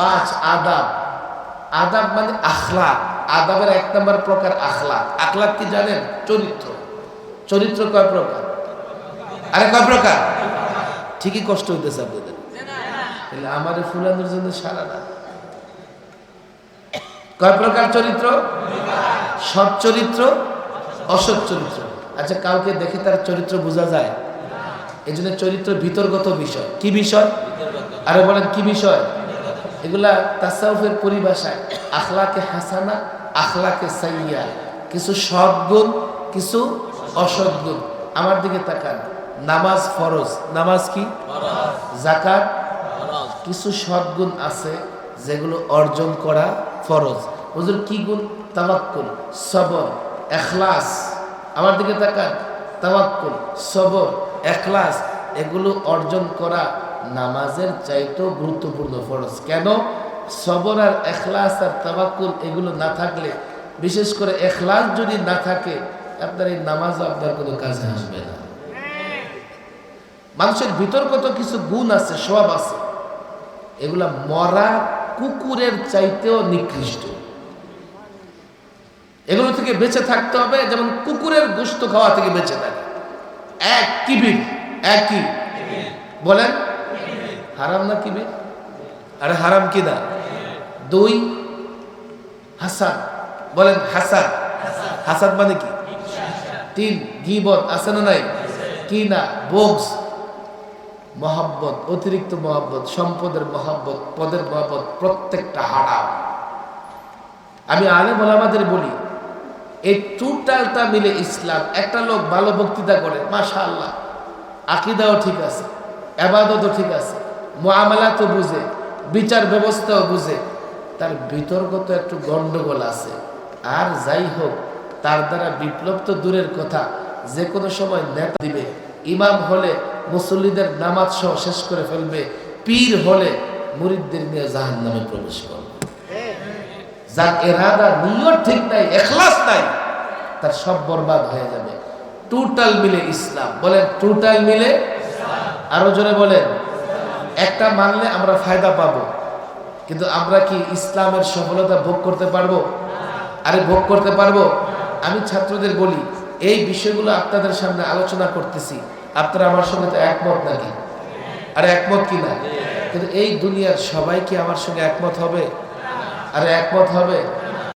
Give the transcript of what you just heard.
পাঁচ আদাব। আদাব মানে আখলাক। আদাবের এক নম্বর প্রকার আখলাক। আখলাক কি জানেন? চরিত্র। চরিত্র কয় প্রকার? আরে কয় প্রকার? ঠিকই কষ্ট হইতেছে আপনাদের। তাহলে আমার ফুলানোর জন্য সারা না কয় প্রকার চরিত্র? সৎ চরিত্র, অসৎ চরিত্র। আচ্ছা কাউকে দেখে তার চরিত্র বোঝা যায়? এই জন্য চরিত্র ভিতরগত বিষয়। কি বিষয়? আরে বলেন, কি বিষয়? এগুলা তাসাউফের পরিভাষায় আখলাকে হাসানা আখলাকে সাইয়া কিছু সৎ গুণ কিছু অসৎ গুণ। আমার দিকে তাকান। নামাজ ফরজ। নামাজ কি? জাকাত কিছু সদ্গুণ আছে যেগুলো অর্জন করা ফরজ। হুজুর কি গুণ? তাওয়াক্কুল সবর এখলাস। আমার দিকে তাকান। তাওয়াক্কুল সবর এখলাস এগুলো অর্জন করা নামাজের চাইতেও গুরুত্বপূর্ণ ফরজ। কেন? সবর আর এখলাস আর তাওয়াক্কুল এগুলো না থাকলে, বিশেষ করে এখলাস যদি না থাকে, আপনার এই নামাজও আপনার কোনো কাজে আসবে না। মানুষের ভিতর কত কিছু গুণ আছে সব আছে, এগুলা মরা কুকুরের চাইতেও নিকৃষ্ট। এগুলো থেকে বেঁচে থাকতে হবে, যেমন কুকুরের গোস্ত খাওয়া থেকে বেঁচে থাকে। এক কিবির, একই। বলেন? হারাম না কিবির আরে হারাম কি না? দুই, হাসান। বলেন হাসান। হাসান মানে কি? তিন, গিবত আছে না নাই? কি না? বোগস মহাব্বত, অতিরিক্ত মহাব্বত, সম্পদের মহাব্বত, পদের মহাব্বত প্রত্যেকটা হারাম। আমি আলে আমাদের বলি, এই টোটালটা মিলে ইসলাম। একটা লোক ভালো বক্তৃতা করে মাশা আল্লাহ আকিদাও ঠিক আছে আবাদতও ঠিক আছে। মোয়ামেলা তো বুঝে, বিচার ব্যবস্থাও বুঝে। তার বিতর্কত একটু গন্ডগোল আছে। আর যাই হোক, তার দ্বারা বিপ্লব তো দূরের কথা। যে কোনো সময় নেতা দিবে। ইমাম হলে মুসল্লিদের নামাজ সহ শেষ করে ফেলবে। পীর হলে মুরিদদের নিয়ে জাহান নামে প্রবেশ করবে। যার এরাদা নিয়ত ঠিক নাই, এখলাস নাই, তার সব বরবাদ হয়ে যাবে। টোটাল মিলে ইসলাম। বলেন টোটাল মিলে আরও জোরে বলেন। একটা মানলে আমরা ফায়দা পাব। কিন্তু আমরা কি ইসলামের সফলতা ভোগ করতে পারব? আরে ভোগ করতে পারব? আমি ছাত্রদের বলি, এই বিষয়গুলো আপনাদের সামনে আলোচনা করতেছি। আপনারা আমার সঙ্গে তো একমত নাকি? আরে একমত কি না? কিন্তু এই দুনিয়ার সবাই কি আমার সঙ্গে একমত হবে? আরে একমত হবে?